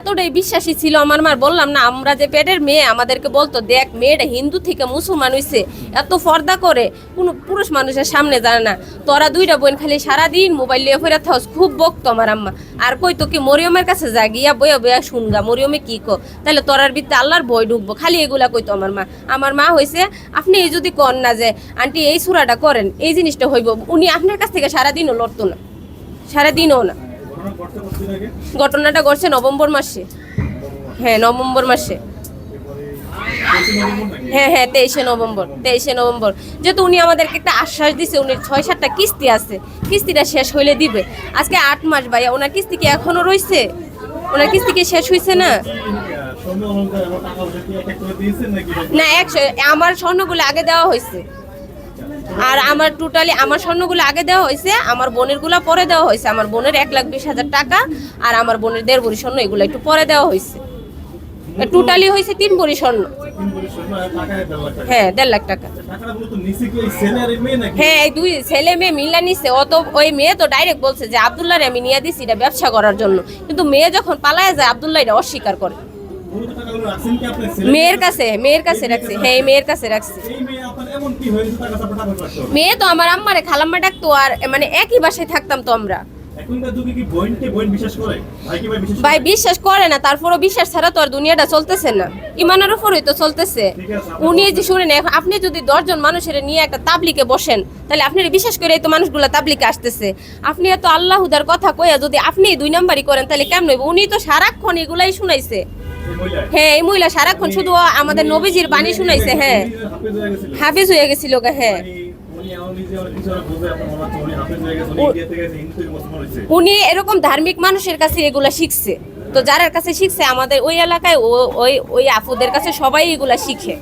এতটাই বিশ্বাসী ছিল আমার মার। বললাম, না, আমরা যে পেটের মেয়ে, আমাদেরকে বলতো, দেখ, মেয়েটা হিন্দু থেকে মুসলমান হইছে। এত ফর্দা করে, কোনো পুরুষ মানুষের সামনে জানে না। তোরা দুইটা বোন খালি সারাদিন মোবাইল লিয়ে ফেরা থাকস, খুব বকতো আমার আম্মা। আর কই তো কি মরিয়মের কাছে যা গিয়া বইয়া বইয়া শুনগা, মরিয়মে কি কো? তাহলে তোরার ভিতরে আল্লাহর ভয় ঢুকবো। খালি এগুলা কইতো আমার মা। আমার মা হইছে, আপনি এই যদি কন না যে, আন্টি এই সুরাটা করেন, এই জিনিসটা হইব। উনি আপনার কাছ থেকে সারাদিনও লড়তো না, সারাদিনও না। ঘটনাটা ঘটছে নভেম্বর মাসে। হ্যাঁ নভেম্বর মাসে। হ্যাঁ হ্যাঁ তেইশে নভেম্বর তেইশে নভেম্বর। যেহেতু উনি আমাদেরকে একটা আশ্বাস দিছে উনি ছয় সাতটা কিস্তি আছে কিস্তিটা শেষ হইলে দিবে। আজকে আট মাস ভাইয়া ওনার কিস্তি কি এখনও রয়েছে ওনার কিস্তি কি শেষ হয়েছে না? না একশো আমার স্বর্ণগুলো আগে দেওয়া হয়েছে আর আমার টোটালি আমার স্বর্ণগুলো আগে দেওয়া হয়েছে আমার বোনেরগুলা পরে দেওয়া হয়েছে আমার বোনের এক লাখ বিশ হাজার টাকা আর আমার বোনের দেড় ভরি স্বর্ণ এগুলো একটু পরে দেওয়া হয়েছে। টোটালি হয়েছে তিন ভরি স্বর্ণ। হ্যাঁ দেড় লাখ টাকা। হ্যাঁ এই দুই ছেলে মেয়ে মিল্লা নিছে। অত ওই মেয়ে তো ডাইরেক্ট বলছে যে আবদুল্লাহ আমি নিয়ে দিছি এটা ব্যবসা করার জন্য। কিন্তু মেয়ে যখন পালায় যায় আবদুল্লাহ এটা অস্বীকার করে। মেয়ের কাছে মেয়ের কাছে রাখছে। হ্যাঁ এই মেয়ের কাছে রাখছে। মেয়ে তো আমার আম্মারে খালাম্মা ডাকতো আর মানে একই বাসায় থাকতাম তো আমরা। ভাই বিশ্বাস করে? না তারপরও বিশ্বাস ছাড়া তো আর দুনিয়াটা চলতেছে না। ইমানের উপরই তো চলতেছে। উনি যে শুনেন এখন আপনি যদি দশজন মানুষের নিয়ে একটা তাবলিকে বসেন তাহলে আপনি বিশ্বাস করে এই তো মানুষগুলো তাবলিকে আসতেছে। আপনি এত আল্লাহুদার কথা কইয়া যদি আপনি দুই নাম্বারই করেন তাহলে কেমন উনি তো সারাক্ষণ এগুলাই শুনাইছে। হ্যাঁ এই মহিলা সারাক্ষণ শুধু আমাদের নবীজির বাণী শুনাইছে হ্যাঁ হাফেজ হয়ে গেছিল হয়ে উনি- এরকম ধার্মিক মানুষের কাছে এগুলা শিখছে। তো যার কাছে শিখছে, আমাদের ওই এলাকায় ওই ওই আপুদের কাছে সবাই এগুলা শিখে।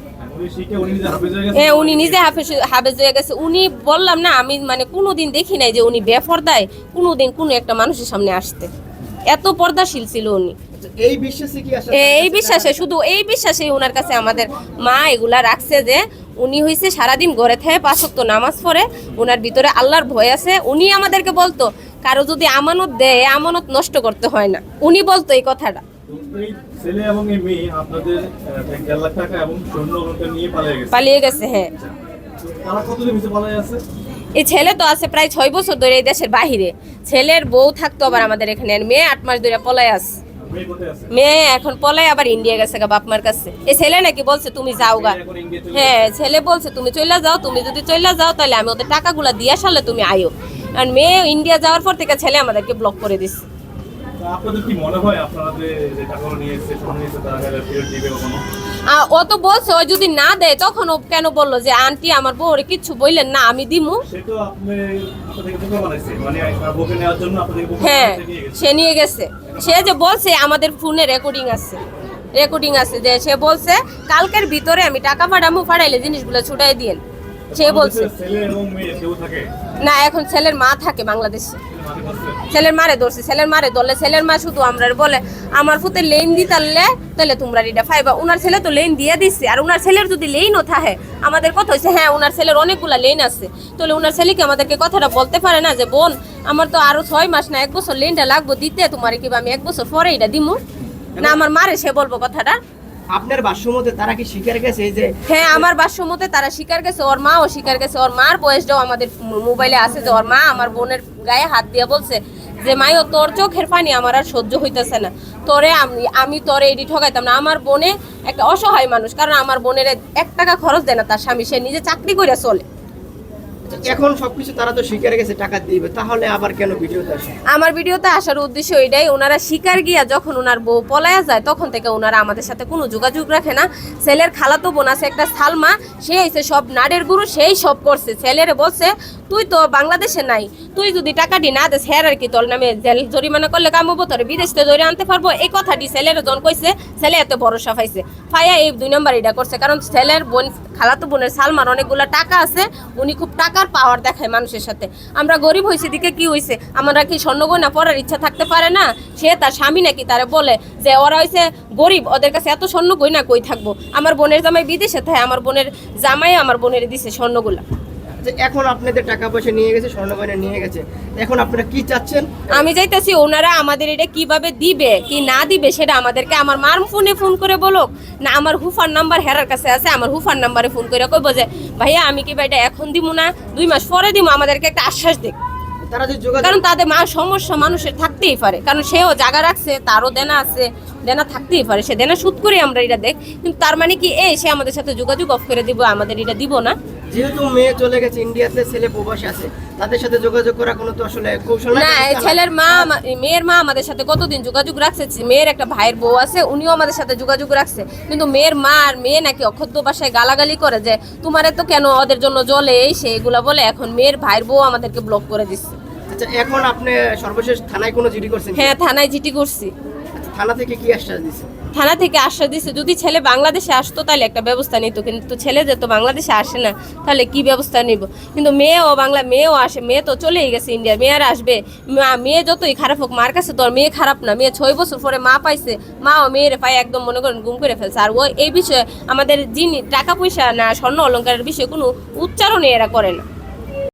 হয়ে উনি নিজে হাফেজ হাফেজ হয়ে গেছে। উনি বললাম না, আমি মানে কোনোদিন দেখি নাই যে উনি বেফরদায় কোনোদিন কোনো একটা মানুষের সামনে আসতে। এত পর্দাশীল ছিল উনি। এই বিশ্বাসে কি আসলে এই বিশ্বাসে শুধু এই বিশ্বাসে ওনার কাছে আমাদের মা এগুলা রাখছে যে উনি হইছে সারাদিন ঘরে থেকে পাঁচক্ত নামাজ পড়ে ওনার ভিতরে আল্লাহর ভয় আছে। উনি আমাদেরকে বলতো কারও যদি আমানত দেয় আমানত নষ্ট করতে হয় না। উনি বলতো এই কথাটা। ছেলে এবং এই মেয়ে আপনাদের আহ, ব্যাংক দেড় লাখ টাকা এবং নিয়ে পালিয়ে গেছে। পালিয়ে গেছে হ্যাঁ। তারা কতদিন পালিয়ে আছে এই ছেলে তো আছে প্রায় ছয় বছর ধরে এই দেশের বাহিরে। ছেলের বউ থাকতো আবার আমাদের এখানে আর মেয়ে আট মাস ধরে পলায় আছে। মেয়ে এখন পলাই আবার ইন্ডিয়া গেছে গা বাপমার কাছে। এই ছেলে নাকি বলছে তুমি যাও গা। হ্যাঁ ছেলে বলছে তুমি চলে যাও তুমি যদি চলে যাও তাহলে আমি ওদের টাকাগুলো দিয়ে আসলে তুমি আয়ো। আর মেয়ে ইন্ডিয়া যাওয়ার পর থেকে ছেলে আমাদেরকে ব্লক করে দিচ্ছে আপনাদের কি মনে হয় আপনারা যে টাকাগুলো নিয়ে এসেছে নিয়ে এসেছে তারা ফেরত দিবে কখনো? ও তো বলছে ও যদি না দেয় তখন ও কেন বলল যে আন্টি আমার বউরে কিচ্ছু বললেন না আমি দিমু মানে হ্যাঁ সে নিয়ে গেছে। সে যে বলছে আমাদের ফোনে রেকর্ডিং আছে। রেকর্ডিং আছে যে সে বলছে কালকের ভিতরে আমি টাকা পাঠামু পাঠাইলে জিনিসগুলো ছুটাই দিয়েন। সে বলছে। ছেলে এবং মেয়ে কেউ থাকে? না এখন ছেলের মা থাকে বাংলাদেশে। ছেলের মারে ধরছে ছেলের মারে ধরলে ছেলের মা শুধু আমরা বলে আমার ফুতে লেন দি তাহলে তাহলে তোমরা এটা ফাইবা। উনার ছেলে তো লেন দিয়ে দিচ্ছে আর উনার ছেলের যদি লেনও থাকে আমাদের কথা হয়েছে হ্যাঁ উনার ছেলের অনেকগুলা লেন আছে। তাহলে উনার ছেলেকে আমাদেরকে কথাটা বলতে পারে না যে বোন আমার তো আরও ছয় মাস না এক বছর লেনটা লাগবো দিতে তোমার কি আমি এক বছর পরে এটা দিমু? না আমার মারে সে বলব কথাটা। আপনার বাসমতে তারা কি স্বীকার গেছে যে হ্যাঁ আমার বাসমতে তারা স্বীকার গেছে ওর মাও স্বীকার গেছে ওর মার বয়সটাও আমাদের মোবাইলে আছে যে ওর মা আমার বোনের গায়ে হাত দিয়ে বলছে যে মাইও তোর চোখের পানি আমার আর সহ্য হইতেছে না। তোরে আমি আমি তোরে এডি ঠকাইতাম না। আমার বোনে একটা অসহায় মানুষ, কারণ আমার বোনের এক টাকা খরচ দেয় না তার স্বামী। সে নিজে চাকরি করে চলে। এখন সবকিছু তারা তো স্বীকার গেছে, টাকা দিবে, তাহলে আবার কেন ভিডিওতে আসে আমার ভিডিওতে আসার উদ্দেশ্য এটাই, ওনারা শিকার গিয়া যখন ওনার বউ পলায়া যায়, তখন থেকে ওনারা আমাদের সাথে কোনো যোগাযোগ রাখে না। ছেলের খালাতো বোন আছে একটা সালমা, সে এসে সব নাডের গুরু, সেই সব করছে। ছেলের বলছে তুই তো বাংলাদেশে নাই। তুই যদি টাকাটি না দেস, হ্যার আর কি তোর নামে জেল, জরিমানা করলে কামবো তোর বিদেশ থেকে ধরে আনতে পারব। এই কথাটি ছেলের জন কইছে, ছেলে এত ভরসা পাইছে। ফাইয়া এই দুই নম্বর এটা করছে, কারণ ছেলের বোন, খালাতো বোনের সালমার অনেকগুলো টাকা আছে, উনি খুব টাকার পাওয়ার দেখায় মানুষের সাথে। আমরা গরিব হয়েছে দিকে কি হয়েছে আমরা কি স্বর্ণ গয়না পরার ইচ্ছা থাকতে পারে না? সে তার স্বামী নাকি তারে বলে যে, ওরা হয়েছে গরিব, ওদের কাছে এত স্বর্ণ গয়না কই থাকব? আমার বোনের জামাই বিদেশে থাকে, আমার বোনের জামাই আমার বোনের দিছে স্বর্ণগুলা। যে এখন আপনাদের টাকা পয়সা নিয়ে গেছে নিয়ে গেছে এখন আপনারা কি চাচ্ছেন? আমি ওনারা আমাদের এটা কীভাবে দিবে কি না দিবে সেটা আমাদেরকে আমার মার ফোনে ফোন করে বলুক। না আমার হুফার নাম্বার হেরার কাছে আছে আমার হুফার নাম্বারে ফোন করে কইব যে ভাইয়া আমি কি এটা এখন দিব না দুই মাস পরে দিব আমাদেরকে একটা আশ্বাস তারা যে কারণ তাদের মা সমস্যা মানুষের থাকতেই পারে। কারণ সেও জায়গা রাখছে তারও দেনা আছে দেনা থাকতেই পারে। সে দেনা সুদ করে আমরা এটা দেখ কিন্তু তার মানে কি এই সে আমাদের সাথে যোগাযোগ অফ করে দিব আমাদের এটা দিব না। যেহেতু মেয়ে চলে গেছে ইন্ডিয়াতে ছেলে প্রবাসী আছে তাদের সাথে যোগাযোগ করা কোনো তো আসলে কৌশল না ছেলের মা মেয়ের মা আমাদের সাথে কতদিন যোগাযোগ রাখছে? মেয়ের একটা ভাইয়ের বউ আছে উনিও আমাদের সাথে যোগাযোগ রাখছে। কিন্তু মেয়ের মা আর মেয়ে নাকি অক্ষত ভাষায় গালাগালি করে যে তোমারে তো কেন ওদের জন্য জলে এই সে? এগুলা বলে এখন মেয়ের ভাইয়ের বউ আমাদেরকে ব্লক করে দিচ্ছে। আচ্ছা এখন আপনি সর্বশেষ থানায় কোনো জিডি করছেন হ্যাঁ থানায় জিটি করছি। থানা থেকে কি আশ্বাস দিচ্ছে থানা থেকে আশ্বাস দিচ্ছে যদি ছেলে বাংলাদেশে আসতো তাহলে একটা ব্যবস্থা নিত, কিন্তু ছেলে যে তো বাংলাদেশে আসে না, তাহলে কি ব্যবস্থা নিব? কিন্তু মেয়েও বাংলা, মেয়েও আসে, মেয়ে তো চলেই গেছে ইন্ডিয়া মেয়ে আর আসবে। মেয়ে যতই খারাপ হোক, মার কাছে তো আর মেয়ে খারাপ না। মেয়ে ছয় বছর পরে মা পাইছে মা ও মেয়ের পায়ে একদম মনে করেন গুম করে ফেলছে। আর ও এই বিষয়ে আমাদের যিনি টাকা পয়সা না, স্বর্ণ অলংকারের বিষয়ে কোনো উচ্চারণই এরা করে না।